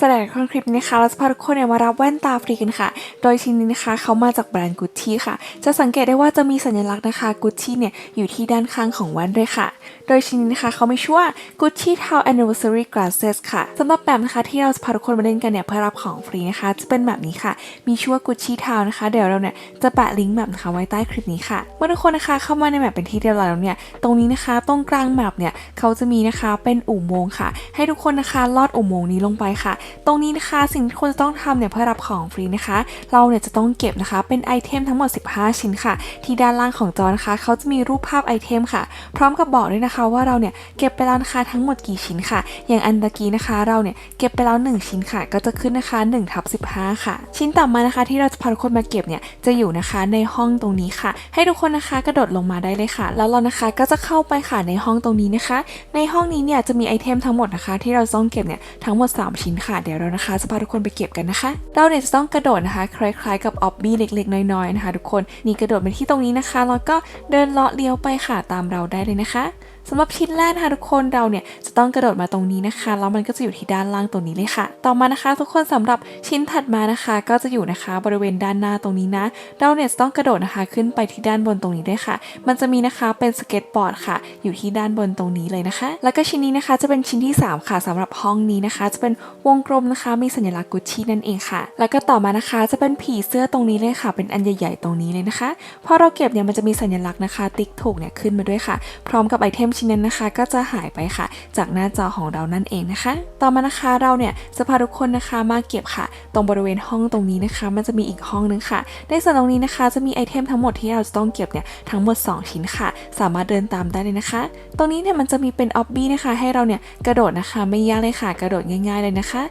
สำหรับในคลิปนี้นะคะเราจะพาทุกคนเนี่ยมารับแว่นตาฟรีกันค่ะ โดยชิ้นนี้นะคะเขามาจากแบรนด์กุชชี่ค่ะ จะสังเกตได้ว่าจะมีสัญลักษณ์นะคะกุชชี่เนี่ยอยู่ที่ด้านข้างของแว่นด้วยค่ะ โดยชิ้นนี้นะคะเขาไม่ชื่อว่า Gucci Town Anniversary Glasses ค่ะสำหรับแบบนะคะที่เราจะพาทุกคนมาเล่นกันเนี่ยเพื่อรับของฟรีนะคะ จะเป็นแบบนี้ค่ะ มีชื่อว่า Gucci Town นะคะ เดี๋ยวเราเนี่ยจะแปะลิงก์แบบนะคะไว้ใต้คลิปนี้ค่ะ เมื่อทุกคนนะคะเข้ามาในแบบเป็นที่เรียบร้อยแล้วเนี่ย ตรงนี้นะคะตรงกลางแมปเนี่ยเขาจะมีนะคะเป็นอุโมงค์ค่ะ ให้ทุกคนนะคะลอดอุโมงค์นี้ลงไปค่ะตรงนี้นะคะสิ่งที่ควรจะต้องทำเนี่ยเพื่อรับของฟรีนะคะ เราเนี่ยจะต้องเก็บนะคะเป็นไอเทมทั้งหมด 15 ชิ้นค่ะ ที่ด้านล่างของจอนะคะเขาจะมีรูปภาพไอเทมค่ะ พร้อมกับบอกด้วยนะคะว่าเราเนี่ยเก็บไปแล้วนะคะทั้งหมดกี่ชิ้นค่ะ อย่างอันตะกี้นะคะ เราเนี่ยเก็บไปแล้ว 1 ชิ้นค่ะ ก็จะขึ้นนะคะ1ทับ15 ค่ะ ชิ้นต่อมานะคะ ที่เราจะพาทุกคนมาเก็บเนี่ยจะอยู่นะคะในห้องตรงนี้ค่ะ ให้ทุกคนนะคะกระโดดลงมาได้เลยค่ะ แล้วเรานะคะก็จะเข้าไปค่ะในห้องตรงนี้นะคะ ในห้องนี้เนี่ยจะมีไอเทมทั้งหมดนะคะ ที่เราต้องเก็บเนี่ยทั้งหมด 3 ชิ้นค่ะเดี๋ยวเรานะคะจะพาทุกคนไปเก็บกันนะคะ เราเนี่ยจะต้องกระโดดนะคะ คล้ายๆกับออบบี้เล็กๆ น้อยๆนะคะ ทุกคนนี่กระโดดไปที่ตรงนี้นะคะแล้วก็เดินเลาะเลี้ยวไปค่ะตามเราได้เลยนะคะ สำหรับชิ้นแรกนะคะทุกคนเราเนี่ยจะต้องกระโดดมาตรงนี้นะคะแล้วมันก็จะอยู่ที่ด้านล่างตรงนี้เลยค่ะ ต่อมานะคะ ทุกคนสำหรับชิ้นถัดมานะคะ ก็จะอยู่นะคะบริเวณด้านหน้าตรงนี้นะ เราเนี่ยจะต้องกระโดดนะคะขึ้นไปที่ด้านบนตรงนี้ด้วยค่ะ มันจะมีนะคะเป็นสเก็ตบอร์ดค่ะ อยู่ที่ด้านบนตรงนี้เลยนะคะ แล้วก็ชิ้นนี้นะคะจะเป็นชิ้นที่ 3 ค่ะสำหรับห้องนี้นะคะ จะเป็นวงกลมนะคะ มีสัญลักษณ์กุชชี่นั่นเองค่ะ แล้วก็ต่อมานะคะจะเป็นผีเสื้อตรงนี้เลยค่ะ เป็นอันใหญ่ ๆ ตรงนี้เลยนะคะพอเราเก็บเนี่ยมันจะมีสัญลักษณ์นะคะ ติ๊กถูกเนี่ยขึ้นมาด้วยค่ะ พร้อมกับไอเทมชิ้นนั้นนะคะ ก็จะหายไปค่ะ จากหน้าจอของเรานั่นเองนะคะ ต่อมานะคะเราเนี่ยจะพาทุกคนนะคะมาเก็บค่ะ ตรงบริเวณห้องตรงนี้นะคะ มันจะมีอีกห้องนึงค่ะ ในส่วนตรงนี้นะคะ จะมีไอเทมทั้งหมดที่เราจะต้องเก็บเนี่ยทั้งหมด 2 ชิ้นค่ะ สามารถเดินตามได้เลยนะคะ ตรงนี้เนี่ยมันจะมีเป็นออบบี้นะคะ ให้เราเนี่ยกระโดดนะคะ ไม่ยากเลยค่ะ กระโดดง่าย ๆเลยนะคะ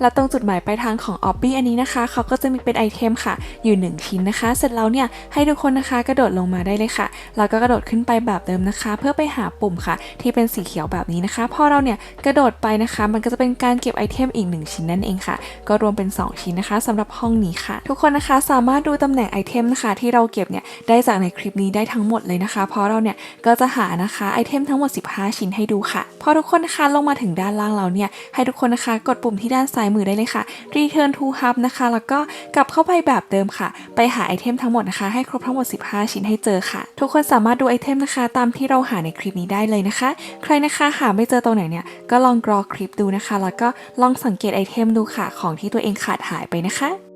และตรงจุดหมายปลายทางของออบบี้อันนี้นะคะเขาก็จะมีเป็นไอเทมค่ะ อยู่ 1 ชิ้นนะคะ เสร็จแล้วเนี่ยให้ทุกคนนะคะกระโดดลงมาได้เลยค่ะ แล้วก็กระโดดขึ้นไปแบบเดิมนะคะ เพื่อไปหาปุ่มค่ะ ที่เป็นสีเขียวแบบนี้นะคะพอเราเนี่ยกระโดดไปนะคะ มันก็จะเป็นการเก็บไอเทมอีก 1 ชิ้นนั่นเองค่ะ ก็รวมเป็น 2 ชิ้นนะคะสำหรับห้องนี้ค่ะ ทุกคนนะคะสามารถดูตำแหน่งไอเทมนะคะที่เราเก็บเนี่ยได้จากในคลิปนี้ได้ทั้งหมดเลยนะคะ เพราะเราเนี่ยก็จะหานะคะไอเทมทั้งหมด 15 ชิ้นให้ดูค่ะ พอทุกคนนะคะลงมาถึงด้านล่างเราเนี่ยให้ทุกคนนะคะกดปุ่มที่ด้านซ้ายมือได้เลยค่ะ Return to Hub นะคะ แล้วก็กลับเข้าไปแบบเดิมค่ะ ไปหาไอเทมทั้งหมดนะคะ ให้ครบทั้งหมด 15 ชิ้นให้เจอค่ะ ทุกคนสามารถดูไอเทมนะคะ ตามที่เราหาในคลิปนี้ได้เลยนะคะ ใครนะคะหาไม่เจอตรงไหนเนี่ย ก็ลองกรอคลิปดูนะคะ แล้วก็ลองสังเกตไอเทมดูค่ะ ของที่ตัวเองขาดหายไปนะคะ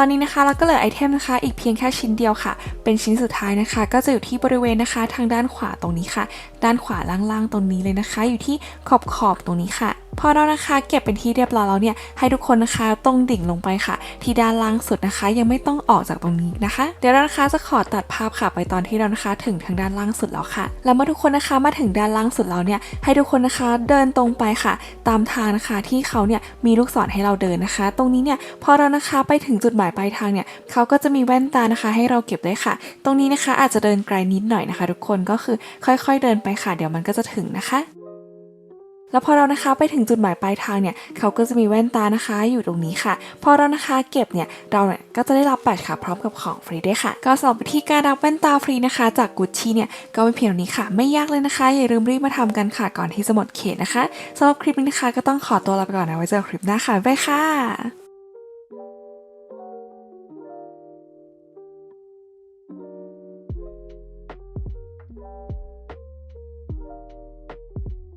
ตอนนี้นะคะเราก็เหลือไอเทมนะคะ อีกเพียงแค่ชิ้นเดียวค่ะ เป็นชิ้นสุดท้ายนะคะ ก็จะอยู่ที่บริเวณนะคะ ทางด้านขวาตรงนี้ค่ะ ด้านขวาล่างๆตรงนี้เลยนะคะ อยู่ที่ขอบขอบๆตรงนี้ค่ะ พอเรานะคะเก็บเป็นที่เรียบร้อยแล้วเนี่ยให้ทุกคนนะคะตรงดิ่งลงไปค่ะ ที่ด้านล่างสุดนะคะ ยังไม่ต้องออกจากตรงนี้นะคะ เดี๋ยวเรานะคะจะขอตัดภาพค่ะไปตอนที่เรานะคะถึงทางด้านล่างสุดแล้วค่ะ แล้วเมื่อทุกคนนะคะมาถึงด้านล่างสุดแล้วเนี่ยให้ทุกคนนะคะเดินตรงไปค่ะ ตามทางนะคะที่เขาเนี่ยมีลูกศรให้เราเดินนะคะ ตรงนี้เนี่ยพอเรานะคะไปถึงจุดหมายปลายทางเนี่ยเขาก็จะมีแว่นตานะคะ ให้เราเก็บได้ค่ะ ตรงนี้นะคะอาจจะเดินไกลนิดหน่อยนะคะ ทุกคนก็คือค่อยๆเดินไปค่ะ เดี๋ยวมันก็จะถึงนะคะ แล้วพอเรานะคะไปถึงจุดหมายปลายทางเนี่ยเขาก็จะมีแว่นตานะคะอยู่ตรงนี้ค่ะ พอเรานะคะเก็บเนี่ยเราเนี่ยก็จะได้รับแบตค่ะพร้อมกับของฟรีด้วยค่ะ ก็สำหรับวิธีการรับแว่นตาฟรีนะคะ จากกุชชี่เนี่ยก็เป็นเพียงนี้ค่ะ ไม่ยากเลยนะคะ อย่าลืมรีบมาทำกันค่ะก่อนที่จะหมดเขตนะคะสำหรับคลิปนี้นะคะก็ต้องขอตัวลาไปก่อนนะไว้เจอกันคลิปหน้าค่ะบ๊ายบายค่ะ